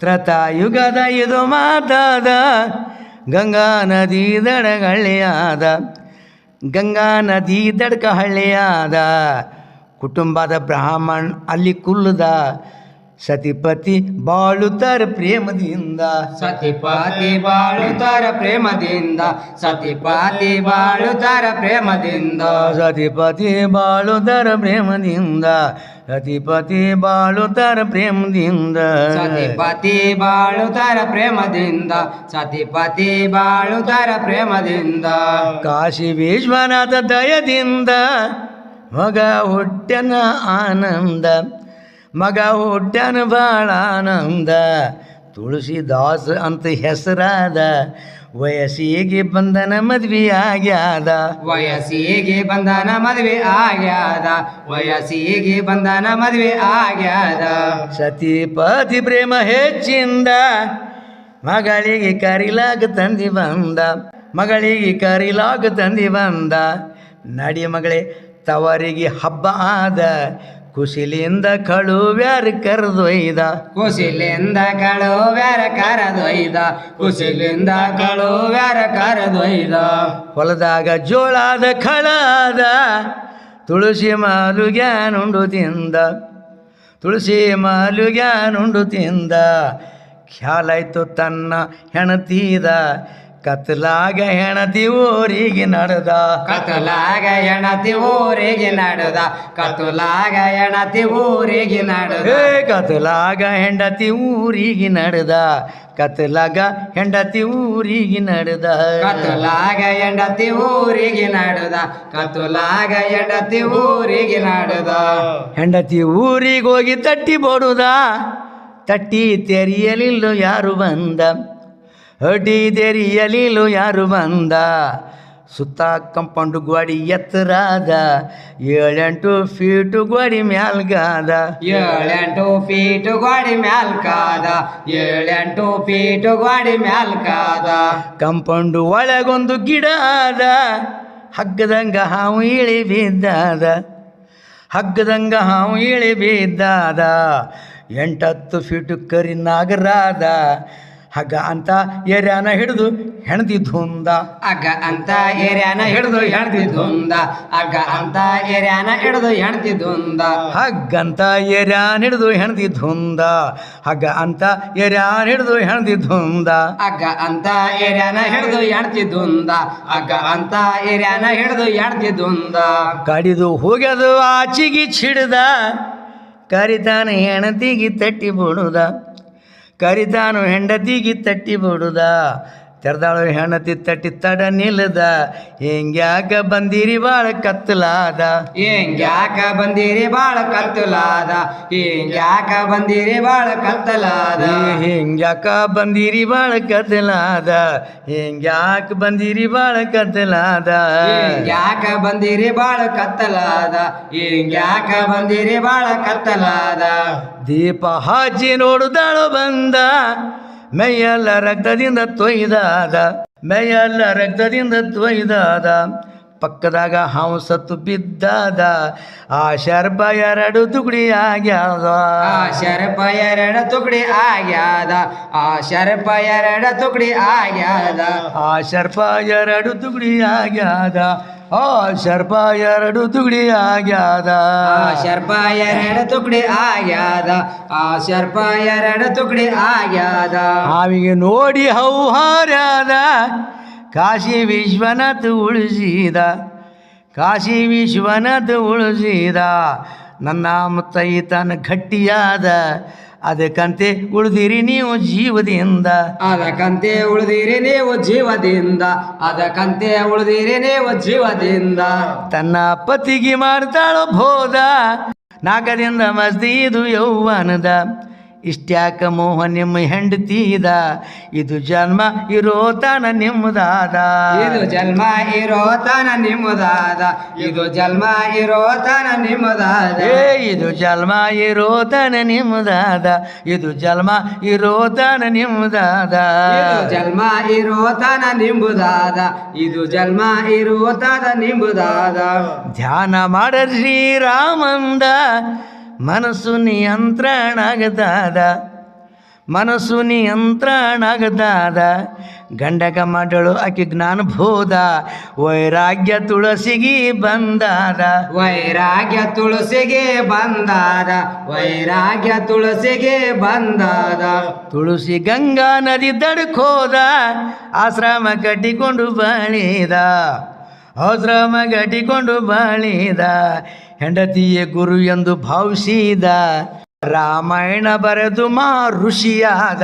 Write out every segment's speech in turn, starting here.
ತ್ರತಾಯುಗದ ಇದು ಮಾತಾದ, ಗಂಗಾ ನದಿ ದಡಗಳ್ಳಿಯಾದ. ಗಂಗಾ ನದಿ ದಡ್ಕ ಹಳ್ಳಿಯಾದ ಕುಟುಂಬದ ಬ್ರಾಹ್ಮಣ್ ಅಲ್ಲಿ ಕುಲ್ಲದ. ಸತಿಪತಿ ಬಾಳುತ್ತಾರೆ ಪ್ರೇಮದಿಂದ. ಸತಿಪತಿ ಬಾಳುತ್ತಾರ ಪ್ರೇಮದಿಂದ. ಸತಿಪತಿ ಬಾಳುತ್ತಾರ ಪ್ರೇಮದಿಂದ. ಸತಿಪತಿ ಬಾಳುತ್ತರ ಪ್ರೇಮದಿಂದ. ಸತಿಪತಿ ಬಾಳುತ್ತರ ಪ್ರೇಮದಿಂದ. ಸತಿಪತಿ ಬಾಳುತ್ತಾರ ಪ್ರೇಮದಿಂದ. ಸತಿಪತಿ ಬಾಳುತ್ತಾರ ಪ್ರೇಮದಿಂದ. ಕಾಶಿ ವಿಶ್ವನಾಥ ದಯದಿಂದ. ಮಗ ಹುಟ್ಟನ ಆನಂದ. ಮಗ ಹುಟ್ಟನ ಬಾಳ ಆನಂದ ತುಳಸಿದಾಸ್ ಅಂತ ಹೆಸರಾದ ವಯಸ್ಸಿಗೆ ಬಂಧನ ಮದ್ವೆ ಆಗ್ಯಾದ. ವಯಸ್ಸಿಗೆ ಬಂಧನ ಮದುವೆ ಆಗ್ಯಾದ. ವಯಸ್ಸಿಗೆ ಬಂಧನ ಮದುವೆ ಆಗ್ಯಾದ. ಸತಿಪತಿ ಪ್ರೇಮ ಹೆಚ್ಚಿಂದ ಮಗಳಿಗೆ ಕರಿಲಾಗ ತಂದಿ ಬಂದ. ಮಗಳಿಗೆ ಕರಿಲಾಗ ತಂದಿ ಬಂದ. ನಡಿ ಮಗಳೇ ತವರಿಗೆ ಹಬ್ಬ ಆದ. ಕುಶಿಲಿಂದ ಕಳುವ್ಯಾರ ಕರೆದೊಯ್ದ. ಕುಶಿಲಿಂದ ಕಳುವ್ಯಾರ ಕರೆದೊಯ್ದ. ಕುಶಿಲಿಂದ ಕಳುವ್ಯಾರ ಕರೆದೊಯ್ದ. ಹೊಲದಾಗ ಜೋಳಾದ ಖಳಾದ. ತುಳಸಿ ಮಾಲುಗ್ಯಾನುಂಡು ತಿಂದ. ತುಳಸಿ ಮಾಲುಗ್ಯಾನುಂಡು ತಿಂದ. ಖ್ಯಾಲಾಯ್ತು ತನ್ನ ಹೆಣತೀದ. ಕತ್ಲಾಗ ಹೆಣತಿ ಊರಿಗೆ ನಡೆದ. ಕತ್ಲಾಗ ಹೆಣತಿ ಊರಿಗೆ ನಡೆದ. ಕತ್ಲಾಗ ಹೆಣತಿ ಊರಿಗೆ ನಡೆದ. ಕತ್ಲಾಗ ಹೆಂಡತಿ ಊರಿಗೆ ನಡೆದ. ಕತ್ಲಾಗ ಹೆಂಡತಿ ಊರಿಗೆ ನಡೆದ. ಕತ್ಲಾಗ ಹೆಂಡತಿ ಊರಿಗೆ ನಡೆದ. ಕತ್ಲಾಗ ಹೆಂಡತಿ ಊರಿಗೆ ನಡೆದ. ಹೆಂಡತಿ ಊರಿಗೆ ಹೋಗಿ ತಟ್ಟಿ ಬಡುದ ತಟ್ಟಿ ತೆರೆಯಲಿಲ್ಲ ಯಾರು ಬಂದ. ಅಡ್ಡಿ ತೆರೆಯಲಿಲ್ಲ ಯಾರು ಬಂದ? ಸುತ್ತ ಕಂಪೌಂಡ್ ಗೋಡಿ ಎತ್ತರಾದ ಏಳೆಂಟು ಫೀಟು ಗೋಡಿ ಮ್ಯಾಲ್ಗಾದ. ಏಳೆಂಟು ಫೀಟು ಗೋಡಿ ಮ್ಯಾಲ್ಕಾದ ಏಳೆಂಟು ಫೀಟು ಗೋಡಿ ಮ್ಯಾಲ್ಕಾದ ಕಂಪೌಂಡ್ ಒಳಗೊಂದು ಗಿಡ ಆದ ಹಗ್ಗದಂಗ ಹಾವು ಇಳಿ ಬಿದ್ದಾದ. ಹಗ್ಗದಂಗ ಹಾವು ಇಳಿ ಬಿದ್ದಾದ ಎಂಟತ್ತು ಫೀಟು ಕರಿ ನಾಗರಾದ. ಹಗ್ಗ ಅಂತ ಏರ್ಯಾನ ಹಿಡಿದು ಹೆಣದಿ ಧುಂದ. ಅಗ್ಗ ಅಂತ ಏರ್ಯಾನ ಹಿಡಿದು ಹುಂದ ಅಗ್ಗ ಅಂತ ಏರ್ಯಾನ ಹಿಡಿದು ಹೆಣದಿ ಧುಂದ. ಹಗ್ಗ ಅಂತ ಏರ್ಯಾನ ಹಿಡಿದು ಹೆಣದಿ ಧುಂದ. ಹಗ್ಗ ಅಂತ ಏರ್ಯಾನ ಹಿಡಿದು ಹೆಣದಿ ಧುಂದ. ಅಗ್ಗ ಅಂತ ಏರ್ಯಾನ ಹಿಡಿದು ಹೆಣ್ತಿದ್ದುಂದ ಅಗ್ಗ ಅಂತ ಏರ್ಯಾನ ಹಿಡಿದು ಹೆಣ್ತಿದ್ದುಂದ ಕಡಿದು ಹೋಗ್ಯದು ಆಚಿಗಿ ಚಿಡ್ದ ಕರಿತಾನೆ ಹೆಣತಿಗಿ ತಟ್ಟಿ ಬಿಡುದ ಕರಿತಾನು ಹೆಂಡತಿಗೆ ತಟ್ಟಿ ಬಿಡುದ ತೆರೆದಾಳು ಹೆಣತಿ ತಟ್ಟಿ ತಡ ನಿಲ್ಲದ ಹೆಂಗ್ಯಾಕ ಬಂದಿರಿ ಬಾಳ ಕತ್ತಲಾದ? ಹಿಂಗ್ಯಾಕ ಬಂದಿರಿ ಬಾಳ ಕತ್ತಲಾದ? ಹಿಂಗ್ಯಾಕ ಬಂದಿರಿ ಬಾಳ ಕತ್ತಲಾದ? ಹೆಂಗ್ಯಾಕ ಬಂದಿರಿ ಬಾಳ ಕತ್ತಲಾದ? ಹೆಂಗ್ಯಾಕ ಬಂದಿರಿ ಬಾಳ ಕತ್ತಲಾದ? ಹಿಂಗ್ಯಾಕ ಬಂದಿರಿ ಬಾಳ ಕತ್ತಲಾದ? ಹಿಂಗ್ಯಾಕ ಬಂದಿರಿ ಬಾಳ ಕತ್ತಲಾದ? ದೀಪ ಹಾಜಿ ನೋಡುದಾಳು ಬಂದ ಮೈಯೆಲ್ಲ ರಕ್ತದಿಂದ ತೊಯ್ದಾದ ಮೈಯೆಲ್ಲ ರಕ್ತದಿಂದ ತೊಯ್ದಾದ. ಪಕ್ಕದಾಗ ಹಾವು ಸತ್ತು ಬಿದ್ದಾದ ಆ ಶರ್ಪ ಎರಡು ತುಕಡಿ ಆಗ್ಯಾದ. ಆ ಶರ್ಪ ಎರಡ ತುಕಡಿ ಆಗ್ಯಾದ ಆ ಶರ್ಪ ಎರಡ ತುಕಡಿ ಆಗ್ಯಾದ. ಆ ಶರ್ಪ ಎರಡು ತುಗಡಿ ಆಗ್ಯಾದ. ಆ ಶರ್ಪ ಎರಡು ತುಗಡಿ ಆಗ್ಯಾದ. ಆ ಶರ್ಪ ಎರಡು ತುಗಡಿ ಆಗ್ಯಾದ. ಆ ಶರ್ಪ ಎರಡು ತುಗಡಿ ಆಗ್ಯಾದ. ಹಾವಿಗೆ ನೋಡಿ ಹೌಹಾರ್ಯಾದ ಕಾಶಿ ವಿಶ್ವನಾಥ ಉಳಿಸಿದ. ಕಾಶಿ ವಿಶ್ವನಾಥ ಉಳಿಸಿದ. ನನ್ನ ಮುತ್ತೈತನ ಗಟ್ಟಿಯಾದ. ಅದಕ್ಕಂತೆ ಉಳಿದಿರಿ ನೀವು ಜೀವದಿಂದ. ಅದಕ್ಕಂತೆ ಉಳಿದಿರಿ ನೀವು ಜೀವದಿಂದ. ಅದಕ್ಕಂತೆ ಉಳಿದಿರಿ ನೀವು ಜೀವದಿಂದ. ತನ್ನ ಪತಿಗೆ ಮಾಡ್ತಾಳೋ ಬೋದ ನಾಗದಿಂದ ಮಸ್ತಿ ಇದು ಯೌವನದ. ಇಷ್ಟ್ಯಾಕ ಮೋಹ ನಿಮ್ಮ ಹೆಂಡತೀದ ಇದು? ಜನ್ಮ ಇರೋ ತನ ನಿಮ್ಮದಾದ. ಇದು ಜನ್ಮ ಇರೋ ತನ ನಿಮ್ಮದಾದ. ಇದು ಜನ್ಮ ಇರೋ ತನ ನಿಮ್ಮದಾದ. ಏ ಇದು ಜನ್ಮ ಇರೋ ತನ ನಿಮ್ಮದಾದ. ಇದು ಜನ್ಮ ಇರೋ ತನ ನಿಮ್ಮದಾದ ಜನ್ಮ ಇರೋ ತನ ನಿಂಬುದಾದ ಇದು ಜನ್ಮ ಇರೋ ತನ ನಿಂಬುದಾದ ಧ್ಯಾನ ಮಾಡ ಶ್ರೀರಾಮಂದ. ಮನಸ್ಸು ನಿಯಂತ್ರಣ ಆಗದಾದ ಮನಸ್ಸು ನಿಯಂತ್ರಣ ಆಗದಾದ ಗಂಡಕ ಮಾಡಳು ಆಕೆ ಜ್ಞಾನ ಬೋಧ ವೈರಾಗ್ಯ ತುಳಸಿಗೆ ಬಂದಾದ. ವೈರಾಗ್ಯ ತುಳಸಿಗೆ ಬಂದಾದ ವೈರಾಗ್ಯ ತುಳಸಿಗೆ ಬಂದಾದ. ತುಳಸಿ ಗಂಗಾ ನದಿ ದಡಕೋದ ಆಶ್ರಮ ಕಟ್ಟಿಕೊಂಡು ಬಾಳಿದ. ಆಶ್ರಮ ಕಟ್ಟಿಕೊಂಡು ಬಾಳಿದ. ಹೆಂಡತಿಯೇ ಗುರು ಎಂದು ಭಾವಿಸಿದ ರಾಮಾಯಣ ಬರೆದು ಮಹ ಋಷಿಯಾದ.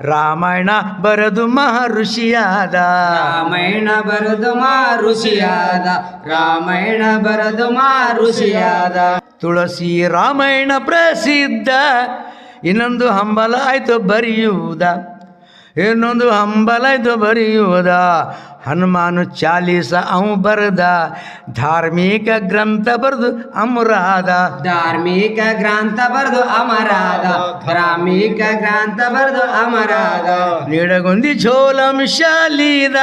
ರಾಮಾಯಣ ಬರೆದು ಮಹ ಋಷಿಯಾದ. ರಾಮಾಯಣ ಬರೆದು ಮಾ ಋಷಿಯಾದ. ರಾಮಾಯಣ ಬರೆದು ಮಾ ಋಷಿಯಾದ. ತುಳಸಿ ರಾಮಾಯಣ ಪ್ರಸಿದ್ಧ. ಇನ್ನೊಂದು ಹಂಬಲ ಆಯ್ತು ಬರೆಯುವುದ. ಇನ್ನೊಂದು ಹಂಬಲ ಆಯ್ತು ಬರೆಯುವುದ. ಹನುಮಾನು ಚಾಲೀಸ ಅವು ಬರೆದ. ಧಾರ್ಮಿಕ ಗ್ರಂಥ ಬರೆದು ಅಮರಾದ. ಧಾರ್ಮಿಕ ಗ್ರಂಥ ಬರೆದು ಅಮರಾದ. ಧಾರ್ಮಿಕ ಗ್ರಂಥ ಬರೆದು ಅಮರಾದ. ನೀಡಗೊಂದಿ ಚೋಲಂ ಶಾಲೀದ.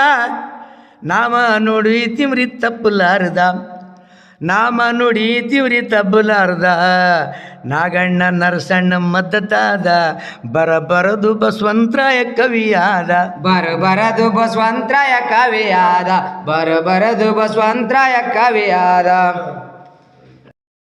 ನಾಮ ನೋಡಿ ತಿಮ್ರಿ ತಪ್ಪಲಾರ್ದ. ನಾಮ ನುಡಿ ತಿವ್ರಿ ತಬ್ಬಲಾರ್ದ ನಾಗಣ್ಣ ನರಸಣ್ಣ ಮದ್ದತಾದ ಬರ ಬರದು ಬಸವಂತರಾಯ ಕವಿಯಾದ. ಬರ ಬರದು ಬಸವಂತರಾಯ ಕವಿಯಾದ. ಬರ ಬರದು ಬಸವಂತರಾಯ ಕವಿಯಾದ.